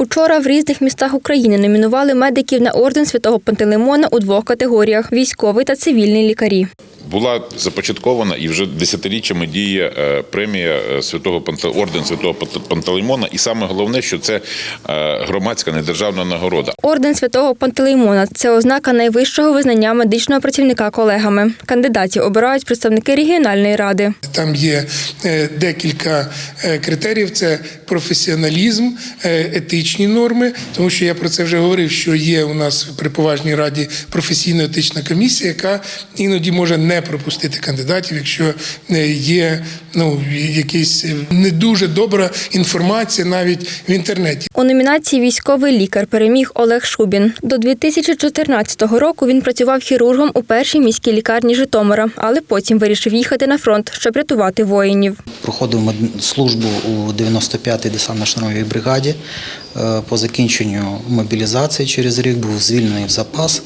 Учора в різних містах України номінували медиків на орден святого Пантелеймона у двох категоріях військовий та цивільний лікарі. Була започаткована і вже десятиріччями діє е, премія е, святого орден святого Панте- Пантелеймона. І саме головне, що це е, громадська недержавна нагорода. Орден святого Пантелеймона це ознака найвищого визнання медичного працівника колегами. Кандидатів обирають представники регіональної ради. Там є декілька критеріїв: це професіоналізм, етичні норми. Тому що я про це вже говорив, що є у нас при поважній раді професійно-етична комісія, яка іноді може не пропустити кандидатів, якщо е, є ну якась е, не дуже добра інформація навіть в інтернеті. У номінації військовий лікар переміг Олег Шубін. До 2014 року він працював хірургом у першій міській лікарні Житомира, але потім вирішив їхати на фронт, щоб рятувати воїнів. Проходив службу у 95-й десантно-штурмовій бригаді. Е, По закінченню мобілізації через рік був звільнений в запас.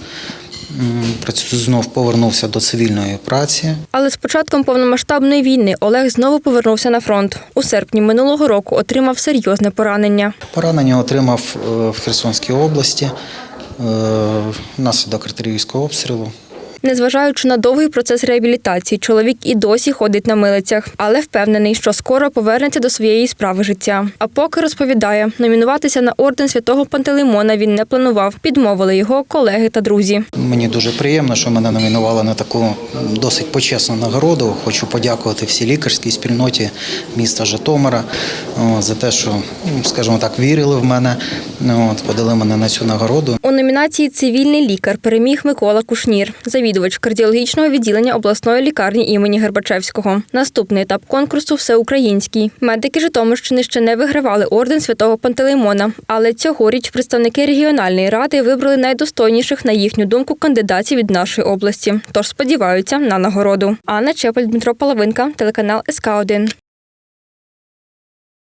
Знов повернувся до цивільної праці. Але з початком повномасштабної війни Олег знову повернувся на фронт. У серпні минулого року отримав серйозне поранення. Поранення отримав е, в Херсонській області е, внаслідок артилерійського обстрілу. Незважаючи на довгий процес реабілітації, чоловік і досі ходить на милицях, але впевнений, що скоро повернеться до своєї справи життя. А поки розповідає, номінуватися на орден святого Пантелеймона він не планував. Підмовили його колеги та друзі. Мені дуже приємно, що мене номінували на таку досить почесну нагороду. Хочу подякувати всій лікарській спільноті міста Житомира за те, що, м, скажімо так, вірили в мене, ну, от, подали мене на цю нагороду. У номінації Цивільний лікар переміг Микола Кушнір, завідувач кардіологічного відділення обласної лікарні імені Гербачевського. Наступний етап конкурсу всеукраїнський. Медики Житомирщини ще не вигравали орден святого Пантелеймона, але цьогоріч представники регіональної ради вибрали найдостойніших на їхню думку кандидатів від нашої області. Тож сподіваються на нагороду. Анна Чепель, Дмитро Половинка, телеканал СК 1